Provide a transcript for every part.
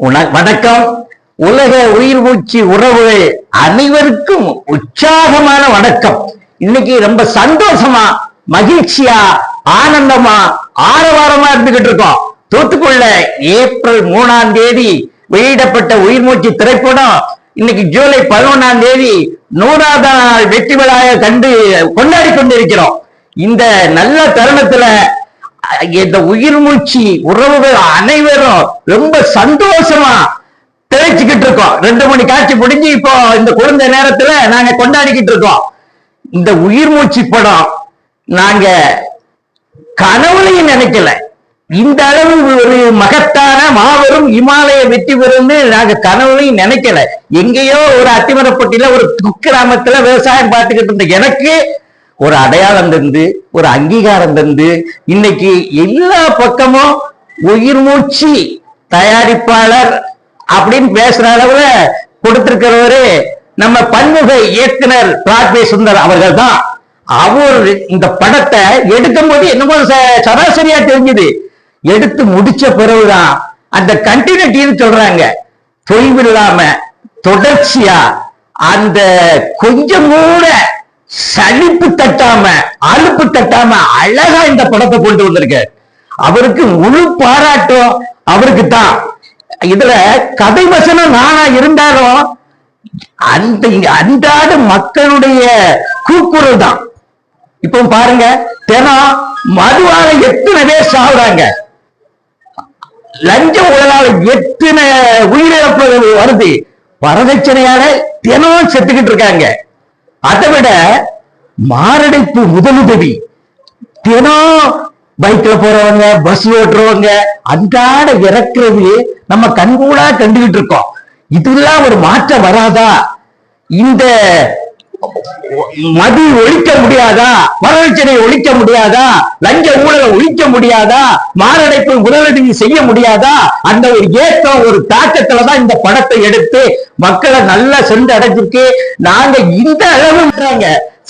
உன- வணக்கம். உலக உயிர் மூச்சு உறவுகள் அனைவருக்கும் உற்சாகமான வணக்கம். இன்னைக்கு ரொம்ப சந்தோஷமா மகிழ்ச்சியா ஆனந்தமா ஆரவாரமா இருந்துகிட்டு இருக்கோம். தூத்துக்குள்ள ஏப்ரல் மூணாம் தேதி வெளியிடப்பட்ட உயிர் மூச்சு திரைப்படம் இன்னைக்கு ஜூலை பதினொன்னாம் தேதி நூறாவது நாள் வெற்றி விழாவை கண்டு கொண்டாடி கொண்டிருக்கிறோம். இந்த நல்ல தருணத்துல இந்த உயிர் மூச்சு உறவுகள் அனைவரும் ரொம்ப சந்தோஷமா தெளிச்சுக்கிட்டு இருக்கோம். ரெண்டு மணி காட்சி முடிஞ்சு இப்போ இந்த குழந்தை நேரத்துல நாங்க கொண்டாடிக்கிட்டு இருக்கோம். இந்த உயிர் மூச்சு படம் நாங்க கனவுலையும் நினைக்கல. இந்த அளவு ஒரு மகத்தான மாபெரும் இமாலய வெற்றி பெறும்னு நாங்க கனவுலையும் நினைக்கல. எங்கேயோ ஒரு அத்திமரப்பட்டியில ஒரு குக்கிராமத்துல விவசாயம் பார்த்துக்கிட்டு இருந்த எனக்கு ஒரு அடையாளம் தந்து ஒரு அங்கீகாரம் தந்து இன்னைக்கு எல்லா பக்கமும் உயிர் மூச்சு தயாரிப்பாளர் அப்படின்னு பேசுற அளவுல கொடுத்திருக்கிறவரு நம்ம பன்முக இயக்குனர் பிராட்வே சுந்தர் அவர்கள் தான். அவர் இந்த படத்தை எடுக்கும் போது என்னமோ ச- சராசரியா தெரிஞ்சது. எடுத்து முடிச்ச பிறகுதான் அந்த கண்டினியூட்டின்னு சொல்றாங்க. தொய்வில்லாம தொடர்ச்சியா அந்த கொஞ்சம் கூட சலிப்பு தட்டாம அலுப்பு தட்டாம அழகா இந்த படத்தை கொண்டு வந்திருக்காரு. அவருக்கு முழு பாராட்டும். அவருக்கு தான். இதுல கதை வசனம் நானா இருந்தாலும் அந்த அன்றாட மக்களுடைய கூக்குரல் தான். இப்போ பாருங்க தினம் மதுவால எத்தனை பேர் சாப்பிடாங்க லஞ்ச உடலால எத்தனை உயிரிழப்பு வருது? வரதட்சணையால தினம் செத்துக்கிட்டு இருக்காங்க. அதை விட மாரடைப்பு முதலுதவி. தினம் பைக்ல போறவங்க பஸ் ஓட்டுறவங்க அன்றாட இறக்குறது நம்ம கண்கூடா கண்டுகிட்டு இருக்கோம். இதெல்லாம் ஒரு மாற்றம் வராதா? இந்த மது ஒழிக்க முடியாதா? வரதட்சணை ஒழிக்க முடியாதா? லஞ்ச ஊழலை ஒழிக்க முடியாதா? மாரடைப்பு முதலுதவி செய்ய முடியாதா? அந்த ஒரு ஏக்கம் ஒரு தாக்கத்துலதான் இந்த படத்தை எடுத்து மக்களை நல்லா சென்று அடைஞ்சிருக்கு. நாங்க இந்த அளவு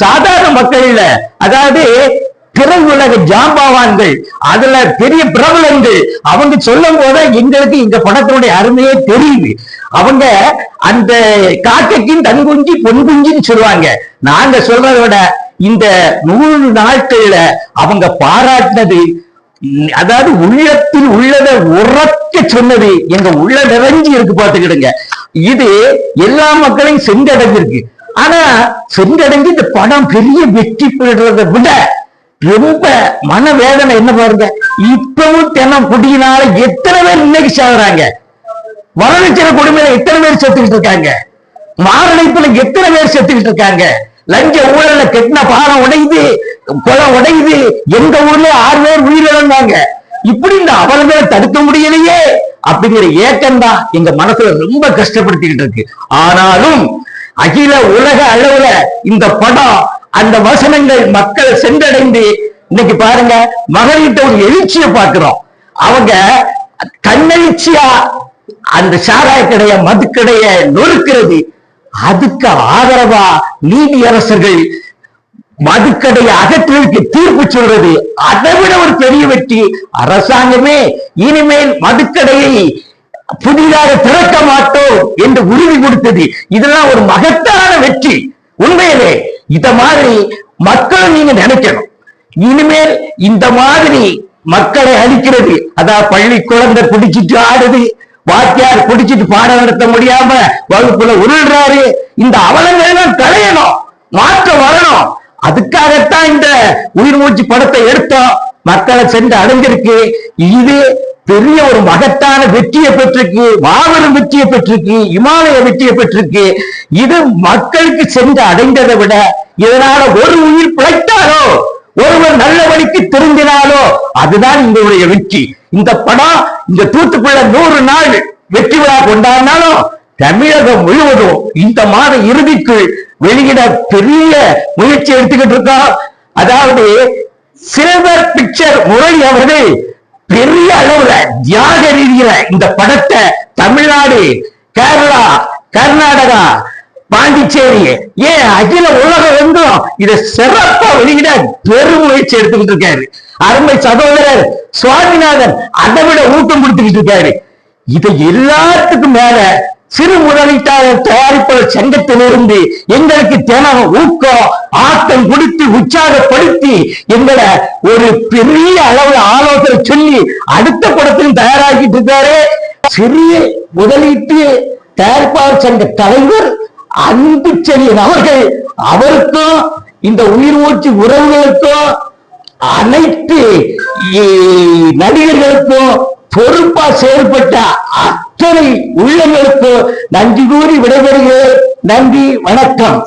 சாதாரண மக்கள் இல்ல. அதாவது பிற உலக ஜாம்பாவான்கள் அதுல பெரிய பிரபலங்கள் அவங்க சொல்லும் போது எங்களுக்கு இந்த படத்தினுடைய அருமையே தெரியுது. அவங்க அந்த காக்கைக்கும் தன் குஞ்சு பொன் குஞ்சுன்னு சொல்லுவாங்க. நாங்க சொல்றத விட இந்த நூறு நாட்கள்ல அவங்க பாராட்டினது அதாவது உள்ளத்தில் உள்ளதை உறக்க சொன்னது எங்க உள்ள நிறைஞ்சு இருக்கு பாத்துக்கிடுங்க இது எல்லா மக்களையும் சென்றடைஞ்சிருக்கு. ஆனா சென்றடைஞ்சு இந்த படம் பெரிய வெற்றி பெறுறதை விட ரொம்ப மனவேதனை என்ன பாருங்க? இப்பவும் தினம் குடியினால எத்தனை பேர் இன்னைக்கு சாகுறாங்க? வரதட்சணை கொடுமையில எத்தனை பேர் செத்துக்கிட்டு இருக்காங்க? மாரடைப்புல எத்தனை பேர் செத்துக்கிட்டு இருக்காங்க? லஞ்ச ஊழல்ல கெட்டின பாலம் உடையுது குளம் உடையுது எங்க ஊர்ல ஆறு பேர் உயிரிழந்தாங்க. இப்படி இந்த அவலங்களை தடுக்க முடியலையே அப்படிங்கிற ஏக்கம் தான் எங்க மனசுல ரொம்ப கஷ்டப்படுத்திக்கிட்டு இருக்கு. ஆனாலும் அகில உலக அளவுல இந்த படம் அந்த வசனங்கள் மக்களை சென்றடைந்து இன்னைக்கு பாருங்க மகளிர்கிட்ட ஒரு எழுச்சியை பார்க்கிறோம். அவங்க கண்ணெழுச்சியா அந்த சாராய கடைய மதுக்கடைய நொறுக்கிறது. அதுக்கு ஆதரவா நீதியரசர்கள் மதுக்கடையை அகற்றுவதற்கு தீர்ப்பு சொல்றது? அதை விட ஒரு பெரிய வெற்றி. அரசாங்கமே இனிமேல் மதுக்கடையை புதிதாக திறக்க மாட்டோம் என்று உறுதி கொடுத்தது. இதெல்லாம் ஒரு மகத்தான வெற்றி. உண்மையிலே இத மாதிரி மக்களை நீங்க நினைக்கணும். இனிமேல் இந்த மாதிரி மக்களை அழிக்கிறது அதான் பள்ளி குழந்தை பிடிச்சிட்டு ஆடுது வாத்தியார் பிடிச்சிட்டு பாடம் நடத்த முடியாம வகுப்புல உருள்றாரு. இந்த அவலங்களெல்லாம் களையணும் மாற்றம் வரணும். அதுக்காகத்தான் இந்த உயிர் மூச்சு படத்தை எடுத்தோம். மக்களை சென்று அடைஞ்சிருக்கு. இது பெரிய ஒரு மகத்தான வெற்றியை பெற்றிருக்கு. மாபெரும் வெற்றியை பெற்றிருக்கு. இமாலய வெற்றியை பெற்றிருக்கு. இது மக்களுக்கு சென்று அடைந்ததை விட இதனால ஒரு உயிர் பிழைத்தாலோ ஒருவர் நல்ல வழிக்கு திரும்பினாலோ அதுதான் உங்களுடைய வெற்றி. இந்த படம் இந்த தூத்துக்குள்ள நூறு நாள் வெற்றி விழா கொண்டாடினாலும் தமிழகம் முழுவதும் இந்த மாத இறுதிக்கு வெளியிட பெரிய முயற்சி எடுத்துக்கிட்டு இருக்கோம் அதாவது சில்வர் பிக்சர் முரளி அவர்கள் பெரிய அளவுல தியாக ரீதியில இந்த படத்தை தமிழ்நாடு கேரளா கர்நாடகா பாண்டிச்சேரி ஏன் அகில உலகம் எங்கும் இதை சிறப்பா வெளியிட பெரும் முயற்சி எடுத்துக்கிட்டு இருக்காரு. அருமை சகோதரர் சுவாமிநாதன் அதை விட ஊக்கம் கொடுத்துக்கிட்டு இருக்காரு. இதை எல்லாத்துக்கும் மேல சிறு முதலீட்டாளர் தயாரிப்பாளர் சங்கத்திலிருந்து எங்களுக்கு தினம் ஊக்கம் ஆட்டம் கொடுத்து உற்சாகப்படுத்தி எங்களை ஒரு பெரிய அளவு ஆலோசனை சொல்லி அடுத்த படத்திலும் தயாராகிட்டு இருக்காரு. சிறிய முதலீட்டு தயாரிப்பாளர் சங்க தலைவர் அன்பு செழியன் அவர்கள் அவருக்கும் இந்த உயிர் மூச்சு உறவுகளுக்கும் அனைத்து நடிகர்களுக்கும் பொறுப்பா செயல்பட்ட அத்தனை உள்ளங்களுக்கும் நன்றி கூறி விடைபெறுகிறேன். நன்றி வணக்கம்.